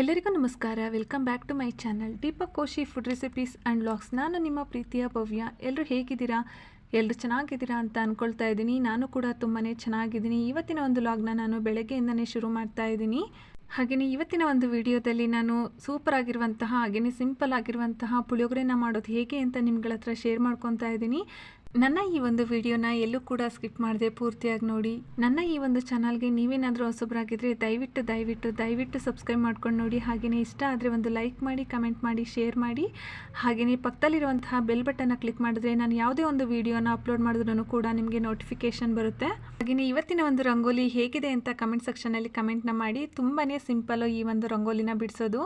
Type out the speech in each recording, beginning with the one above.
ಎಲ್ಲರಿಗೂ ನಮಸ್ಕಾರ. Welcome back to my channel Deepak Koshi food recipes and vlogs ನಾನು ನಿಮ್ಮ ಪ್ರೀತಿಯ ಭವ್ಯ. ಎಲ್ಲರೂ ಹೇಗಿದ್ದೀರಾ? ಎಲ್ಲರೂ ಚೆನ್ನಾಗಿದ್ದೀರಾ ಅಂತ ಅಂದ್ಕೊಳ್ತಾ ಇದ್ದೀನಿ. ನಾನು ಕೂಡ ತುಂಬಾ ಚೆನ್ನಾಗಿದ್ದೀನಿ. ಇವತ್ತಿನ ಒಂದು ಲಾಗ್ನ ನಾನು ಬೆಳಗ್ಗೆಯಿಂದನೇ ಶುರು ಮಾಡ್ತಾ ಇದ್ದೀನಿ. ಹಾಗೆಯೇ ಇವತ್ತಿನ ಒಂದು ವಿಡಿಯೋದಲ್ಲಿ ನಾನು ಸೂಪರ್ ಆಗಿರುವಂತಹ, ಹಾಗೆಯೇ ಸಿಂಪಲ್ ಆಗಿರುವಂತಹ ಪುಳಿಯೋಗರೆನ ಮಾಡೋದು ಹೇಗೆ ಅಂತ ನಿಮ್ಗಳ ಹತ್ರ ಶೇರ್ ಮಾಡ್ಕೊತಾ ಇದ್ದೀನಿ. ನನ್ನ ಈ ಒಂದು ವಿಡಿಯೋನ ಎಲ್ಲೂ ಕೂಡ ಸ್ಕಿಪ್ ಮಾಡದೆ ಪೂರ್ತಿಯಾಗಿ ನೋಡಿ. ನನ್ನ ಈ ಒಂದು ಚಾನಲ್ಗೆ ನೀವೇನಾದರೂ ಹೊಸಬ್ರಾಗಿದ್ರೆ ದಯವಿಟ್ಟು ದಯವಿಟ್ಟು ದಯವಿಟ್ಟು ಸಬ್ಸ್ಕ್ರೈಬ್ ಮಾಡ್ಕೊಂಡು ನೋಡಿ. ಹಾಗೆಯೇ ಇಷ್ಟ ಆದರೆ ಒಂದು ಲೈಕ್ ಮಾಡಿ, ಕಮೆಂಟ್ ಮಾಡಿ, ಶೇರ್ ಮಾಡಿ. ಹಾಗೆಯೇ ಪಕ್ಕದಲ್ಲಿರುವಂತಹ ಬೆಲ್ ಬಟನ್ನ ಕ್ಲಿಕ್ ಮಾಡಿದ್ರೆ ನಾನು ಯಾವುದೇ ಒಂದು ವಿಡಿಯೋನ ಅಪ್ಲೋಡ್ ಮಾಡಿದ್ರೂ ಕೂಡ ನಿಮಗೆ ನೋಟಿಫಿಕೇಶನ್ ಬರುತ್ತೆ. ಹಾಗೆಯೇ ಇವತ್ತಿನ ಒಂದು ರಂಗೋಲಿ ಹೇಗಿದೆ ಅಂತ ಕಮೆಂಟ್ ಸೆಕ್ಷನಲ್ಲಿ ಕಮೆಂಟ್ನ ಮಾಡಿ. ತುಂಬಾ ಸಿಂಪಲ್ಲು ಈ ಒಂದು ರಂಗೋಲಿನ ಬಿಡಿಸೋದು.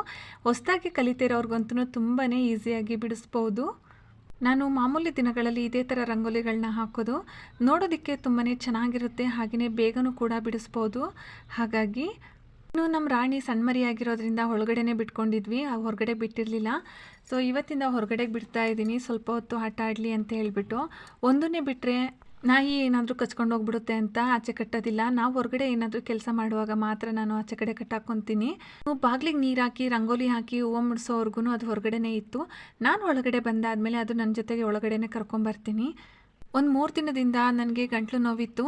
ಹೊಸದಾಗಿ ಕಲಿತಿರೋರ್ಗಂತೂ ತುಂಬಾ ಈಸಿಯಾಗಿ ಬಿಡಿಸ್ಬೋದು. ನಾನು ಮಾಮೂಲಿ ದಿನಗಳಲ್ಲಿ ಇದೇ ಥರ ರಂಗೋಲಿಗಳನ್ನ ಹಾಕೋದು. ನೋಡೋದಕ್ಕೆ ತುಂಬಾ ಚೆನ್ನಾಗಿರುತ್ತೆ ಹಾಗೆಯೇ ಬೇಗನೂ ಕೂಡ ಬಿಡಿಸ್ಬೋದು. ಹಾಗಾಗಿ ಇನ್ನು ನಮ್ಮ ರಾಣಿ ಸಣ್ಮರಿಯಾಗಿರೋದ್ರಿಂದ ಒಳಗಡೆನೇ ಬಿಟ್ಕೊಂಡಿದ್ವಿ, ಆ ಹೊರಗಡೆ ಬಿಟ್ಟಿರಲಿಲ್ಲ. ಸೊ ಇವತ್ತಿಂದ ಹೊರಗಡೆಗೆ ಬಿಡ್ತಾ ಇದ್ದೀನಿ ಸ್ವಲ್ಪ ಹೊತ್ತು ಆಟ ಆಡಲಿ ಅಂತ ಹೇಳಿಬಿಟ್ಟು. ಒಂದನ್ನೇ ಬಿಟ್ಟರೆ ನಾಯಿ ಏನಾದರೂ ಕಚ್ಕೊಂಡು ಹೋಗ್ಬಿಡುತ್ತೆ ಅಂತ ಆಚೆ ಕಟ್ಟೋದಿಲ್ಲ. ನಾವು ಹೊರಗಡೆ ಏನಾದರೂ ಕೆಲಸ ಮಾಡುವಾಗ ಮಾತ್ರ ನಾನು ಆಚೆ ಕಡೆ ಕಟ್ಟಾಕೊತೀನಿ. ಬಾಗಿಲಿಗೆ ನೀರು ಹಾಕಿ, ರಂಗೋಲಿ ಹಾಕಿ, ಹೂವು ಮುಡಿಸೋವರೆಗೂ ಅದು ಹೊರಗಡೆನೇ ಇತ್ತು. ನಾನು ಒಳಗಡೆ ಬಂದಾದಮೇಲೆ ಅದು ನನ್ನ ಜೊತೆಗೆ ಒಳಗಡೆನೇ ಕರ್ಕೊಂಬರ್ತೀನಿ. ಒಂದು ಮೂರು ದಿನದಿಂದ ನನಗೆ ಗಂಟ್ಲು ನೋವಿತ್ತು.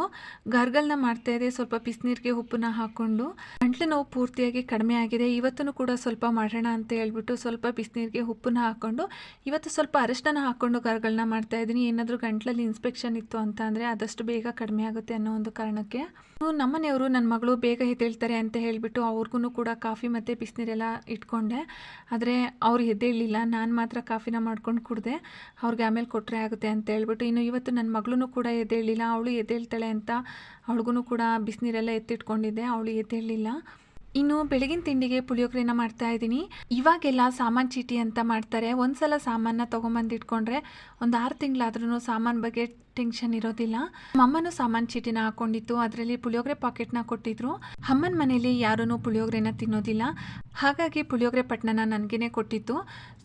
ಗರ್ಗಲ್ನ ಮಾಡ್ತಾಯಿದ್ದೆ ಸ್ವಲ್ಪ ಬಿಸಿನೀರಿಗೆ ಉಪ್ಪನ್ನ ಹಾಕ್ಕೊಂಡು ಗಂಟ್ಲು ನೋವು ಪೂರ್ತಿಯಾಗಿ ಕಡಿಮೆ ಆಗಿದೆ. ಇವತ್ತೂ ಕೂಡ ಸ್ವಲ್ಪ ಮಾಡೋಣ ಅಂತ ಹೇಳ್ಬಿಟ್ಟು ಸ್ವಲ್ಪ ಬಿಸಿನೀರಿಗೆ ಉಪ್ಪನ್ನ ಹಾಕ್ಕೊಂಡು ಇವತ್ತು ಸ್ವಲ್ಪ ಅರಿಶಿನ ಹಾಕ್ಕೊಂಡು ಗರ್ಗಲ್ನ ಮಾಡ್ತಾಯಿದ್ದೀನಿ ಏನಾದರೂ ಗಂಟ್ಲಲ್ಲಿ ಇನ್ಸ್ಪೆಕ್ಷನ್ ಇತ್ತು ಅಂತ ಅಂದರೆ ಆದಷ್ಟು ಬೇಗ ಕಡಿಮೆ ಆಗುತ್ತೆ ಅನ್ನೋ ಒಂದು ಕಾರಣಕ್ಕೆ. ನಮ್ಮನೆಯವರು ನನ್ನ ಮಗಳು ಬೇಗ ಎದ್ದೇಳ್ತಾರೆ ಅಂತ ಹೇಳಿಬಿಟ್ಟು ಅವ್ರಿಗೂ ಕೂಡ ಕಾಫಿ ಮತ್ತು ಬಿಸಿನೀರೆಲ್ಲ ಇಟ್ಕೊಂಡೆ. ಆದರೆ ಅವ್ರು ಎದ್ದೇಳಲಿಲ್ಲ ನಾನು ಮಾತ್ರ ಕಾಫಿನ ಮಾಡ್ಕೊಂಡು ಕುಡಿದೆ. ಅವ್ರಿಗೆ ಆಮೇಲೆ ಕೊಟ್ಟರೆ ಆಗುತ್ತೆ ಅಂತ ಹೇಳ್ಬಿಟ್ಟು ಇನ್ನು ಇವತ್ತು ನನ್ನ ಮಗಳೂ ಕೂಡ ಎದ್ದೇಳಿಲ್ಲ ಅವಳು ಎದ್ದೇಳ್ತಾಳೆ ಅಂತ ಅವಳಿಗೂ ಕೂಡ ಬಿಸಿನೀರೆಲ್ಲ ಎತ್ತಿಟ್ಕೊಂಡಿದ್ದೆ, ಅವಳು ಎದ್ದೇಳಲಿಲ್ಲ. ಇನ್ನು ಬೆಳಗಿನ ತಿಂಡಿಗೆ ಪುಳಿಯೋಗರೆನ ಮಾಡ್ತಾ ಇದ್ದೀನಿ. ಇವಾಗೆಲ್ಲ ಸಾಮಾನು ಚೀಟಿ ಅಂತ ಮಾಡ್ತಾರೆ. ಒಂದ್ಸಲ ಸಾಮಾನ ತೊಗೊಂಬಂದು ಇಟ್ಕೊಂಡ್ರೆ ಒಂದು ಆರು ತಿಂಗಳಾದ್ರೂ ಸಾಮಾನು ಬಗ್ಗೆ ಟೆನ್ಷನ್ ಇರೋದಿಲ್ಲ. ಅಮ್ಮನೂ ಸಾಮಾನು ಚೀಟಿನ ಹಾಕೊಂಡಿತ್ತು, ಅದರಲ್ಲಿ ಪುಳಿಯೋಗರೆ ಪಾಕೆಟ್ನ ಕೊಟ್ಟಿದ್ರು. ಅಮ್ಮನ ಮನೆಯಲ್ಲಿ ಯಾರೂ ಪುಳಿಯೋಗರೆನ ತಿನ್ನೋದಿಲ್ಲ. ಹಾಗಾಗಿ ಪುಳಿಯೋಗರೆ ಪಟ್ಟಣನ ನನಗೇ ಕೊಟ್ಟಿತ್ತು.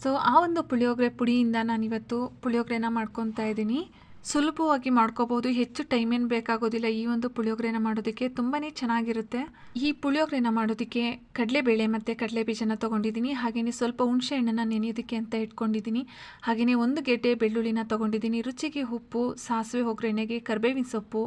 ಸೊ ಆ ಒಂದು ಪುಳಿಯೋಗರೆ ಪುಡಿಯಿಂದ ನಾನಿವತ್ತು ಪುಳಿಯೋಗರೆನ ಮಾಡ್ಕೊತಾ ಇದ್ದೀನಿ. ಸುಲಭವಾಗಿ ಮಾಡ್ಕೋಬೋದು ಹೆಚ್ಚು ಟೈಮ್ ಏನು ಬೇಕಾಗೋದಿಲ್ಲ. ಈ ಒಂದು ಪುಳಿಯೋಗರೆನ ಮಾಡೋದಕ್ಕೆ ತುಂಬಾ ಚೆನ್ನಾಗಿರುತ್ತೆ. ಈ ಪುಳಿಯೋಗರೆನ ಮಾಡೋದಕ್ಕೆ ಕಡಲೆಬೇಳೆ ಮತ್ತು ಕಡಲೆ ಬೀಜನ ತೊಗೊಂಡಿದ್ದೀನಿ. ಹಾಗೆಯೇ ಸ್ವಲ್ಪ ಹುಣಸೆ ಹಣ್ಣನ್ನು ನೆನೆಯೋದಕ್ಕೆ ಅಂತ ಇಟ್ಕೊಂಡಿದ್ದೀನಿ. ಹಾಗೆಯೇ ಒಂದು ಗೆಡ್ಡೆ ಬೆಳ್ಳುಳ್ಳಿನ ತೊಗೊಂಡಿದ್ದೀನಿ. ರುಚಿಗೆ ಉಪ್ಪು, ಸಾಸಿವೆ ಒಗ್ಗರಣೆಗೆ ಕರ್ಬೇವಿನ ಸೊಪ್ಪು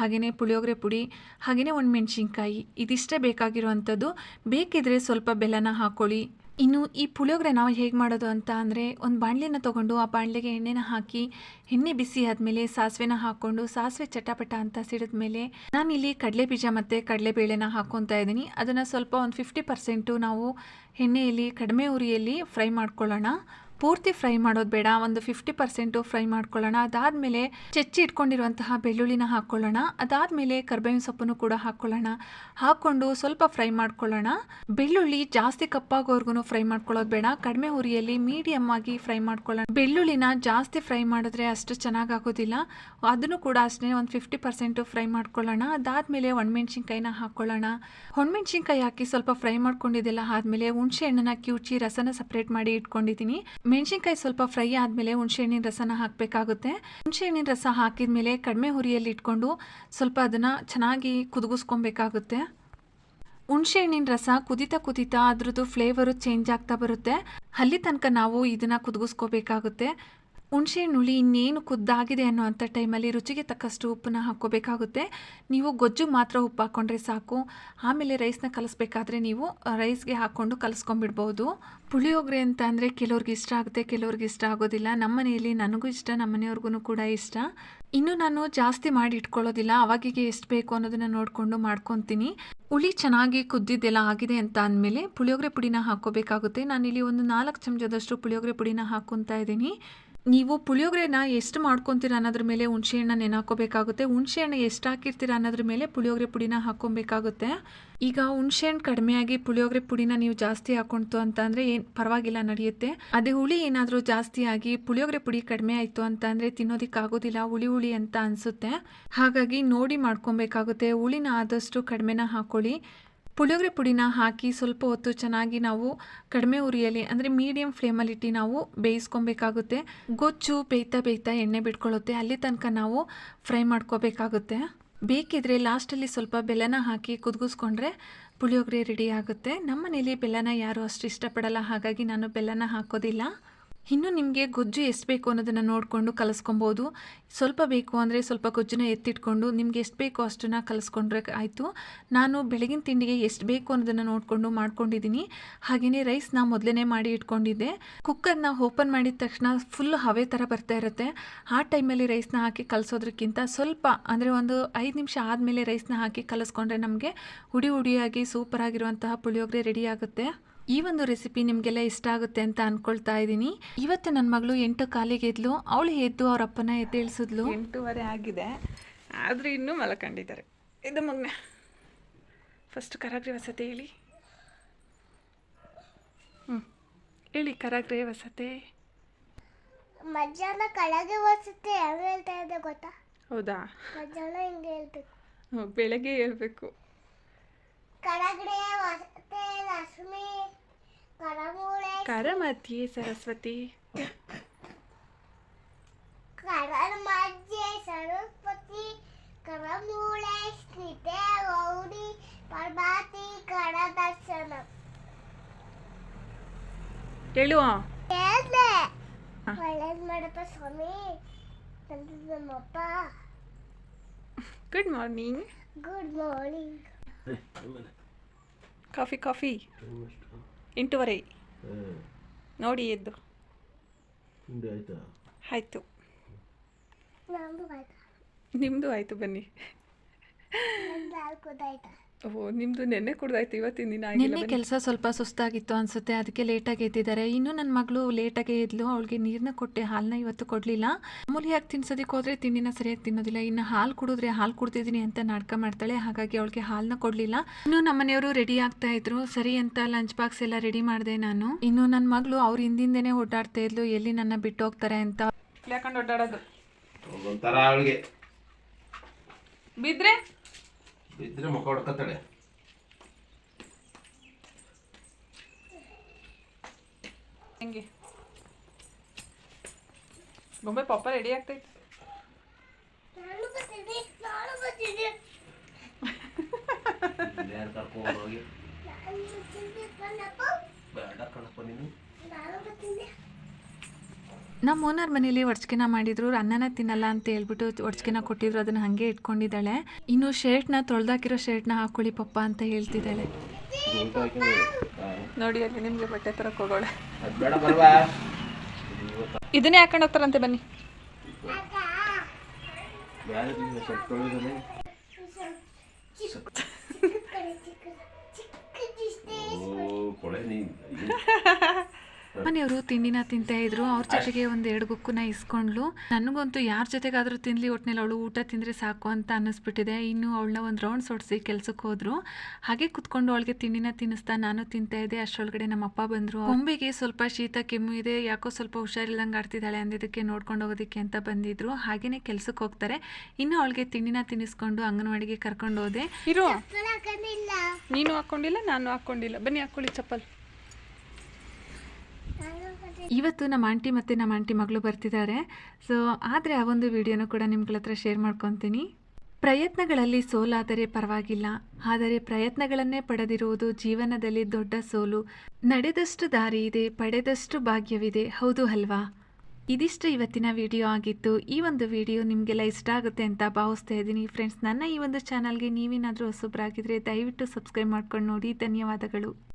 ಹಾಗೆಯೇ ಪುಳಿಯೋಗರೆ ಪುಡಿ ಹಾಗೆಯೇ ಒಂದು ಮೆಣಸಿನ್ಕಾಯಿ ಇದಿಷ್ಟೇ ಬೇಕಾಗಿರುವಂಥದ್ದು. ಬೇಕಿದ್ರೆ ಸ್ವಲ್ಪ ಬೆಲ್ಲನ ಹಾಕ್ಕೊಳ್ಳಿ ಇನ್ನು ಈ ಪುಳಿಯೋಗರೆ ನಾವು ಹೇಗೆ ಮಾಡೋದು ಅಂತ ಅಂದರೆ ಒಂದು ಬಾಣಲೆನ ತೊಗೊಂಡು ಆ ಬಾಣಲೆಗೆ ಎಣ್ಣೆನ ಹಾಕಿ ಎಣ್ಣೆ ಬಿಸಿ ಆದಮೇಲೆ ಸಾಸಿವೆನ ಹಾಕ್ಕೊಂಡು ಸಾಸಿವೆ ಚಟಪಟ ಅಂತ ಸಿಡಿದ ಮೇಲೆ ನಾನಿಲ್ಲಿ ಕಡಲೆ ಬೀಜ ಮತ್ತು ಕಡಲೆಬೇಳೆನ ಹಾಕ್ಕೊತಾ ಇದ್ದೀನಿ. ಅದನ್ನು ಸ್ವಲ್ಪ ಒಂದು ಫಿಫ್ಟಿ ಪರ್ಸೆಂಟು ನಾವು ಎಣ್ಣೆಯಲ್ಲಿ ಕಡಿಮೆ ಉರಿಯಲ್ಲಿ ಫ್ರೈ ಮಾಡ್ಕೊಳ್ಳೋಣ. ಪೂರ್ತಿ ಫ್ರೈ ಮಾಡೋದು ಬೇಡ, ಒಂದು ಫಿಫ್ಟಿ ಪರ್ಸೆಂಟು ಫ್ರೈ ಮಾಡ್ಕೊಳ್ಳೋಣ. ಅದಾದಮೇಲೆ ಚೆಚ್ಚಿ ಇಟ್ಕೊಂಡಿರುವಂತಹ ಬೆಳ್ಳುಳ್ಳಿನ ಹಾಕ್ಕೊಳ್ಳೋಣ ಅದಾದಮೇಲೆ ಕರ್ಬೇವಿನ ಸೊಪ್ಪನ್ನು ಕೂಡ ಹಾಕ್ಕೊಳ್ಳೋಣ ಹಾಕ್ಕೊಂಡು ಸ್ವಲ್ಪ ಫ್ರೈ ಮಾಡ್ಕೊಳ್ಳೋಣ. ಬೆಳ್ಳುಳ್ಳಿ ಜಾಸ್ತಿ ಕಪ್ಪಾಗೋರ್ಗು ಫ್ರೈ ಮಾಡ್ಕೊಳ್ಳೋದು ಬೇಡ. ಕಡಿಮೆ ಹುರಿಯಲ್ಲಿ ಮೀಡಿಯಮ್ ಆಗಿ ಫ್ರೈ ಮಾಡ್ಕೊಳ್ಳೋಣ. ಬೆಳ್ಳುಳ್ಳಿನ ಜಾಸ್ತಿ ಫ್ರೈ ಮಾಡಿದ್ರೆ ಅಷ್ಟು ಚೆನ್ನಾಗಾಗೋದಿಲ್ಲ. ಅದನ್ನು ಕೂಡ ಅಷ್ಟೇ ಒಂದು ಫಿಫ್ಟಿ ಪರ್ಸೆಂಟು ಫ್ರೈ ಮಾಡ್ಕೊಳ್ಳೋಣ. ಅದಾದಮೇಲೆ ಒಣಮೆಣ್ಸಿನ್ಕಾಯಿನ ಹಾಕ್ಕೊಳ್ಳೋಣ ಒಣಮೆಣ್ಸಿನ್ಕಾಯಿ ಹಾಕಿ ಸ್ವಲ್ಪ ಫ್ರೈ ಮಾಡ್ಕೊಂಡಿದ್ದೆಲ್ಲ ಆದಮೇಲೆ ಹುಣಸೆ ಹಣ್ಣನ್ನ ಕಿವುಚಿ ರಸನ ಸಪ್ರೇಟ್ ಮಾಡಿ ಇಟ್ಕೊಂಡಿದ್ದೀನಿ. ಮೆಣಸಿನ್ಕಾಯಿ ಸ್ವಲ್ಪ ಫ್ರೈ ಆದಮೇಲೆ ಹುಣಸೆಹಣ್ಣಿನ ರಸನ ಹಾಕಬೇಕಾಗುತ್ತೆ. ಹುಣಸೆಹಣ್ಣಿನ ರಸ ಹಾಕಿದ ಮೇಲೆ ಕಡಿಮೆ ಹುರಿಯಲ್ಲಿ ಇಟ್ಕೊಂಡು ಸ್ವಲ್ಪ ಅದನ್ನು ಚೆನ್ನಾಗಿ ಕುದುಗಿಸ್ಕೊಬೇಕಾಗುತ್ತೆ ಹುಣಸೆ ಹಣ್ಣಿನ ರಸ ಕುದಿತಾ ಕುದಿತಾ ಅದ್ರದ್ದು ಫ್ಲೇವರು ಚೇಂಜ್ ಆಗ್ತಾ ಬರುತ್ತೆ. ಅಲ್ಲಿ ತನಕ ನಾವು ಇದನ್ನು ಕುದಿಸ್ಕೋಬೇಕಾಗುತ್ತೆ. ಹುಣಸೆ ಹುಳಿ ಇನ್ನೇನು ಕುದ್ದಾಗಿದೆ ಅನ್ನೋ ಅಂಥ ಟೈಮಲ್ಲಿ ರುಚಿಗೆ ತಕ್ಕಷ್ಟು ಉಪ್ಪನ್ನ ಹಾಕ್ಕೋಬೇಕಾಗುತ್ತೆ. ನೀವು ಗೊಜ್ಜು ಮಾತ್ರ ಉಪ್ಪು ಹಾಕ್ಕೊಂಡ್ರೆ ಸಾಕು. ಆಮೇಲೆ ರೈಸ್ನ ಕಲಿಸ್ಬೇಕಾದ್ರೆ ನೀವು ರೈಸ್ಗೆ ಹಾಕ್ಕೊಂಡು ಕಲಿಸ್ಕೊಂಡ್ಬಿಡ್ಬೋದು ಪುಳಿಯೋಗರೆ ಅಂತ ಅಂದರೆ ಕೆಲವ್ರಿಗೆ ಇಷ್ಟ ಆಗುತ್ತೆ, ಕೆಲವ್ರಿಗೆ ಇಷ್ಟ ಆಗೋದಿಲ್ಲ. ನಮ್ಮ ಮನೆಯಲ್ಲಿ ನನಗೂ ಇಷ್ಟ, ನಮ್ಮ ಮನೆಯವ್ರಿಗೂ ಕೂಡ ಇಷ್ಟ. ಇನ್ನು ನಾನು ಜಾಸ್ತಿ ಮಾಡಿ ಇಟ್ಕೊಳ್ಳೋದಿಲ್ಲ. ಅವಾಗಿಗೆ ಎಷ್ಟು ಬೇಕು ಅನ್ನೋದನ್ನು ನೋಡಿಕೊಂಡು ಮಾಡ್ಕೊತೀನಿ. ಹುಳಿ ಚೆನ್ನಾಗಿ ಕುದ್ದಿದ್ದೆಲ್ಲ ಆಗಿದೆ ಅಂತ ಅಂದಮೇಲೆ ಪುಳಿಯೋಗರೆ ಪುಡಿನ ಹಾಕ್ಕೋಬೇಕಾಗುತ್ತೆ. ನಾನಿಲ್ಲಿ ಒಂದು ನಾಲ್ಕು ಚಮಚದಷ್ಟು ಪುಳಿಯೋಗರೆ ಪುಡಿನ ಹಾಕ್ಕೊತಾ ಇದ್ದೀನಿ. ನೀವು ಪುಳಿಯೋಗರೆನ ಎಷ್ಟು ಮಾಡ್ಕೊತೀರ ಅನ್ನೋದ್ರ ಮೇಲೆ ಹುಣಸೆಹಣ್ಣ ನೆನೆ ಹುಣಸೆ ಹಣ್ಣು ಎಷ್ಟು ಹಾಕಿರ್ತೀರ ಅನ್ನೋದ್ರ ಮೇಲೆ ಪುಳಿಯೋಗರೆ ಪುಡಿನ ಹಾಕ್ಕೊಬೇಕಾಗುತ್ತೆ. ಈಗ ಹುಣಸೆಹಣ್ಣು ಆಗಿ ಪುಳಿಯೋಗರೆ ಪುಡಿನ ನೀವು ಜಾಸ್ತಿ ಹಾಕೊಂತು ಅಂತ ಅಂದರೆ ಏನು ಪರವಾಗಿಲ್ಲ, ನಡೆಯುತ್ತೆ. ಅದೇ ಹುಳಿ ಏನಾದರೂ ಜಾಸ್ತಿ ಆಗಿ ಪುಳಿಯೋಗರೆ ಪುಡಿ ಕಡಿಮೆ ಆಯಿತು ಅಂತ ಅಂದರೆ ತಿನ್ನೋದಕ್ಕಾಗೋದಿಲ್ಲ ಹುಳಿ ಹುಳಿ ಅಂತ ಅನಿಸುತ್ತೆ. ಹಾಗಾಗಿ ನೋಡಿ ಮಾಡ್ಕೊಬೇಕಾಗುತ್ತೆ. ಹುಳಿನ ಆದಷ್ಟು ಕಡಿಮೆನ ಹಾಕ್ಕೊಳ್ಳಿ ಪುಳಿಯೋಗರೆ ಪುಡಿನ ಹಾಕಿ ಸ್ವಲ್ಪ ಹೊತ್ತು ಚೆನ್ನಾಗಿ ನಾವು ಕಡಿಮೆ ಉರಿಯಲ್ಲಿ, ಅಂದರೆ ಮೀಡಿಯಮ್ ಫ್ಲೇಮಲ್ಲಿಟ್ಟು ನಾವು ಬೇಯಿಸ್ಕೊಬೇಕಾಗುತ್ತೆ. ಗೊಜ್ಜು, ಬೇಯ್ತಾ ಬೇಯ್ತಾ ಎಣ್ಣೆ ಬಿಟ್ಕೊಳ್ಳುತ್ತೆ. ಅಲ್ಲಿ ತನಕ ನಾವು ಫ್ರೈ ಮಾಡ್ಕೋಬೇಕಾಗುತ್ತೆ. ಬೇಕಿದ್ರೆ ಲಾಸ್ಟಲ್ಲಿ ಸ್ವಲ್ಪ ಬೆಲ್ಲನ ಹಾಕಿ ಕುದಿಸ್ಕೊಂಡ್ರೆ ಪುಳಿಯೋಗರೆ ರೆಡಿ ಆಗುತ್ತೆ. ನಮ್ಮ ಮನೇಲಿ ಬೆಲ್ಲನ ಯಾರು ಅಷ್ಟು ಇಷ್ಟಪಡಲ್ಲ, ಹಾಗಾಗಿ ನಾನು ಬೆಲ್ಲನ ಹಾಕೋದಿಲ್ಲ. ಇನ್ನು ನಿಮಗೆ ಗೊಜ್ಜು ಎಷ್ಟು ಬೇಕು ಅನ್ನೋದನ್ನು ನೋಡಿಕೊಂಡು ಕಲಿಸ್ಕೊಬೋದು. ಸ್ವಲ್ಪ ಬೇಕು ಅಂದರೆ ಸ್ವಲ್ಪ ಗೊಜ್ಜನ್ನ ಎತ್ತಿಟ್ಕೊಂಡು ನಿಮ್ಗೆ ಎಷ್ಟು ಬೇಕೋ ಅಷ್ಟನ್ನು ಕಲಿಸ್ಕೊಂಡ್ರೆ ಆಯಿತು. ನಾನು ಬೆಳಗಿನ ತಿಂಡಿಗೆ ಎಷ್ಟು ಬೇಕು ಅನ್ನೋದನ್ನು ನೋಡಿಕೊಂಡು ಮಾಡ್ಕೊಂಡಿದ್ದೀನಿ. ಹಾಗೆಯೇ ರೈಸ್ನ ಮೊದಲೇ ಮಾಡಿ ಇಟ್ಕೊಂಡಿದ್ದೆ. ಕುಕ್ಕರ್ನ ಓಪನ್ ಮಾಡಿದ ತಕ್ಷಣ ಫುಲ್ ಹವೆ ಥರ ಬರ್ತಾ ಇರುತ್ತೆ. ಆ ಟೈಮಲ್ಲಿ ರೈಸ್ನ ಹಾಕಿ ಕಲಿಸೋದ್ರಕ್ಕಿಂತ ಸ್ವಲ್ಪ ಅಂದರೆ ಒಂದು ಐದು ನಿಮಿಷ ಆದಮೇಲೆ ರೈಸ್ನ ಹಾಕಿ ಕಲಿಸ್ಕೊಂಡ್ರೆ ನಮಗೆ ಹುಡಿ ಹುಡಿಯಾಗಿ ಸೂಪರಾಗಿರುವಂತಹ ಪುಳಿಯೋಗರೆ ರೆಡಿ ಆಗುತ್ತೆ. ಈ ಒಂದು ರೆಸಿಪಿ ನಿಮಗೆಲ್ಲ ಇಷ್ಟ ಆಗುತ್ತೆ ಅಂತ ಅನ್ಕೊಳ್ತಾ ಇದ್ದೀನಿ. ಇವತ್ತು ನನ್ನ ಮಗಳು ಎಂಟು ಕಾಲಿಗೆ ಎದ್ಲು ಅವಳು ಎದ್ದು ಅವ್ರ ಅಪ್ಪನ ಎದ್ದೇಳಿಸಿದ್ಲು ಎಂಟೂವರೆ ಆಗಿದೆ. ಆದರೂ ಇನ್ನೂ ಮಲ್ಕೊಂಡಿದ್ದಾರೆ. ಇದು ಮಗನ. ಫಸ್ಟ್ ಕರಾಗ್ರೆ ವಸತಿ ಹೇಳಿ. ಹ್ಞೂ ಹೇಳಿ ಕರಾಗ್ರೆ ವಸತಿ. ಮಧ್ಯಾಹ್ನ ಕಳಗೆ ವಸತಿ ಹೆಂಗೆ ಹೇಳ್ತಾ ಇದೆ ಗೊತ್ತಾ? ಹೌದಾ? ಮಧ್ಯಾಹ್ನ ಹಿಂಗೆ ಹೇಳ್ಬೇಕು. ಹ್ಞೂ ಬೆಳಗ್ಗೆ ಹೇಳ್ಬೇಕು. ಕೆಳಗಡೆ ವಸತಿ ಲಕ್ಷ್ಮಿ. ಕರಮೂಳೆ ಕರಮತಿ ಸರಸ್ವತಿ. ಕರಳ ಮಧ್ಯೆ ಸರಸ್ವತಿ ಕರಮೂಳೆ ಸ್ಮಿತೆ ಗೌರಿ ಪರಮಾತಿ ಕರದರ್ಶನ. ಹೇಳು ಹೇಳ್ದೆ. ಒಳ್ಳೇದು ಮಾಡಪ್ಪ ಸ್ವಾಮಿ. ನಂದು ನಮ್ಮಪ್ಪ. Good morning good morning coffee coffee ಎಂಟೂವರೆ. ನೋಡಿ ಎದ್ದು. ಆಯ್ತಾ? ನಿಮ್ಮದು ಆಯಿತು? ಬನ್ನಿ. ಓಹ್ ನಿಮ್ಮದು ನೆನ್ನೆ ಕುಡ್ದಾಯ್ತು ಇವತ್ತಿನ ದಿನ ಆಗಿಲ್ಲ ನಿನ್ನೆ ಬನ್ನಿ. ಕೆಲಸ ಸ್ವಲ್ಪ ಸುಸ್ತಾಗಿತ್ತು ಅನ್ಸುತ್ತೆ ಅದಕ್ಕೆ ಲೇಟಾಗಿ ಎದ್ದಿದ್ದಾರೆ. ಇನ್ನು ನನ್ನ ಮಗಳು ಲೇಟಾಗಿ ಎದ್ಲು ಅವಳಿಗೆ ನೀರನ್ನ ಕೊಟ್ಟೆ ಹಾಲನ್ನ ಇವತ್ತು ಕೊಡಲಿಲ್ಲ. ಮಾಮೂಲಿಯಾಗಿ ತಿನ್ಸೋದಕ್ಕೆ ಹೋದರೆ ತಿಂಡಿನ ಸರಿಯಾಗಿ ತಿನ್ನೋದಿಲ್ಲ. ಇನ್ನು ಹಾಲು ಕುಡಿದ್ರೆ ಹಾಲು ಕುಡ್ತಿದ್ದೀನಿ ಅಂತ ನಾಟಕ ಮಾಡ್ತಾಳೆ ಹಾಗಾಗಿ ಅವಳಿಗೆ ಹಾಲನ್ನ ಕೊಡಲಿಲ್ಲ. ಇನ್ನು ನಮ್ಮನೆಯವರು ರೆಡಿ ಆಗ್ತಾ ಇದ್ರು. ಸರಿ ಅಂತ ಲಂಚ್ ಬಾಕ್ಸ್ ಎಲ್ಲ ರೆಡಿ ಮಾಡಿದೆ ನಾನು. ಇನ್ನು ನನ್ನ ಮಗಳು ಅವ್ರ ಹಿಂದಿಂದೇನೆ ಓಡಾಡ್ತಾ ಇದ್ಲು ಎಲ್ಲಿ ನನ್ನ ಬಿಟ್ಟು ಹೋಗ್ತಾರೆ ಅಂತ. ಯಾಕಂಡು ಓಡಾಡೋದು ಒಂಥರ ಅವಳಿಗೆ. ಬಿದ್ದರೆ ಬಿದ್ದರೆ ಮುಖ ಹೊಡ್ಕೊತಾಳೆ ಹೆಂಗೆ ಬೊಂಬೆ ಪಾಪ ರೆಡಿ ಆಗ್ತೈತೆ ನಾನು ಬರ್ತೀನಿ ನಾನು ಬರ್ತೀನಿ ಯಾರು ಕರ್ಕೊಂಡು ಹೋಗಿ ನಾನು ಬರ್ತೀನಿ ಕಣಪ್ಪ ಬೇಡ ಕಣಪ್ಪ ನೀನು ನಾನು ಬರ್ತೀನಿ ನಮ್ಮ ಓನರ್ ಮನೇಲಿ ಒಡ್ಸ್ಕಿನ ಮಾಡಿದ್ರು ಅನ್ನನ ತಿನ್ನಲ್ಲ ಅಂತ ಹೇಳ್ಬಿಟ್ಟು ಒಡ್ಸ್ಕಿನ ಕೊಟ್ಟಿದ್ರು ಅದನ್ನ ಹಾಗೆ ಇಟ್ಕೊಂಡಿದ್ದಾಳೆ ಇನ್ನು ಶರ್ಟ್ನ ತೊಳ್ದಾಕಿರೋ ಶರ್ಟ್ನ ಹಾಕೊಳ್ಳಿ ಪಪ್ಪ ಅಂತ ಹೇಳ್ತಿದ್ದಾಳೆ ನೋಡಿ ಅಲ್ಲಿ ನಿಮಗೆ ಬಟ್ಟೆ ತರ ಹೋಗೋಳೆ ಇದನ್ನೇ ಹಾಕೊಂಡು ಹೋಗ್ತಾರಂತೆ ಬನ್ನಿ ಓ ಕೊಳೆ ಮನೆಯವರು ತಿಂಡಿನ ತಿಂತಾ ಇದ್ರು. ಅವ್ರ ಜೊತೆಗೆ ಒಂದ್ ಎರಡು ಗುಕ್ಕುನ ಇಸ್ಕೊಂಡ್ಲು. ನನಗಂತೂ ಯಾರ ಜೊತೆಗಾದ್ರೂ ತಿನ್ಲಿ ಒಟ್ನಲ್ಲಿ ಅವಳು ಊಟ ತಿಂದ್ರೆ ಸಾಕು ಅಂತ ಅನ್ನಿಸ್ಬಿಟ್ಟಿದೆ. ಇನ್ನು ಅವಳನ್ನ ಒಂದು ರೌಂಡ್ ಸೊಡ್ಸಿ ಕೆಲ್ಸಕ್ಕೆ ಹೋದ್ರು. ಹಾಗೆ ಕುತ್ಕೊಂಡು ಅವಳಿಗೆ ತಿಂಡಿನ ತಿನ್ನಿಸ್ತಾ ನಾನು ತಿಂತಾ ಇದ್ದೆ. ಅಷ್ಟರೊಳಗಡೆ ನಮ್ಮ ಅಪ್ಪ ಬಂದ್ರು. ಕೊಂಬೆಗೆ ಸ್ವಲ್ಪ ಶೀತ ಕೆಮ್ಮು ಇದೆ. ಯಾಕೋ ಸ್ವಲ್ಪ ಹುಷಾರಿಲ್ಲಂಗೆ ಆಡ್ತಿದ್ದಾಳೆ ಅಂದಿದ್ದಕ್ಕೆ ನೋಡ್ಕೊಂಡು ಹೋಗೋದಕ್ಕೆ ಅಂತ ಬಂದಿದ್ರು. ಹಾಗೇನೆ ಕೆಲ್ಸಕ್ಕೆ ಹೋಗ್ತಾರೆ. ಇನ್ನು ಅವಳಿಗೆ ತಿಂಡಿನ ತಿನ್ನಿಸ್ಕೊಂಡು ಅಂಗನವಾಡಿಗೆ ಕರ್ಕೊಂಡು ಹೋದೆ. ಇರು. ಹಾಕೊಂಡಿಲ್ಲ. ನೀನು ಹಾಕೊಂಡಿಲ್ಲ ನಾನು ಹಾಕೊಂಡಿಲ್ಲ. ಬನ್ನಿ ಹಾಕೊಳ್ಳಿ ಚಪ್ಪಲ್. ಇವತ್ತು ನಮ್ಮ ಆಂಟಿ ಮತ್ತು ನಮ್ಮ ಆಂಟಿ ಮಗಳು ಬರ್ತಿದ್ದಾರೆ. ಸೊ ಆದರೆ ಆ ಒಂದು ವಿಡಿಯೋನ ಕೂಡ ನಿಮ್ಗಳ ಹತ್ರ ಶೇರ್ ಮಾಡ್ಕೊತೀನಿ. ಪ್ರಯತ್ನಗಳಲ್ಲಿ ಸೋಲಾದರೆ ಪರವಾಗಿಲ್ಲ. ಆದರೆ ಪ್ರಯತ್ನಗಳನ್ನೇ ಪಡೆದಿರುವುದು ಜೀವನದಲ್ಲಿ ದೊಡ್ಡ ಸೋಲು. ನಡೆದಷ್ಟು ದಾರಿ ಇದೆ, ಪಡೆದಷ್ಟು ಭಾಗ್ಯವಿದೆ. ಹೌದು ಅಲ್ವಾ? ಇದಿಷ್ಟು ಇವತ್ತಿನ ವಿಡಿಯೋ ಆಗಿತ್ತು. ಈ ಒಂದು ವಿಡಿಯೋ ನಿಮಗೆಲ್ಲ ಇಷ್ಟ ಆಗುತ್ತೆ ಅಂತ ಭಾವಿಸ್ತಾ ಇದ್ದೀನಿ. ಫ್ರೆಂಡ್ಸ್ ನನ್ನ ಈ ಒಂದು ಚಾನಲ್ಗೆ ನೀವೇನಾದರೂ ಹೊಸಬ್ರಾಗಿದ್ರೆ ದಯವಿಟ್ಟು ಸಬ್ಸ್ಕ್ರೈಬ್ ಮಾಡ್ಕೊಂಡು ನೋಡಿ. ಧನ್ಯವಾದಗಳು.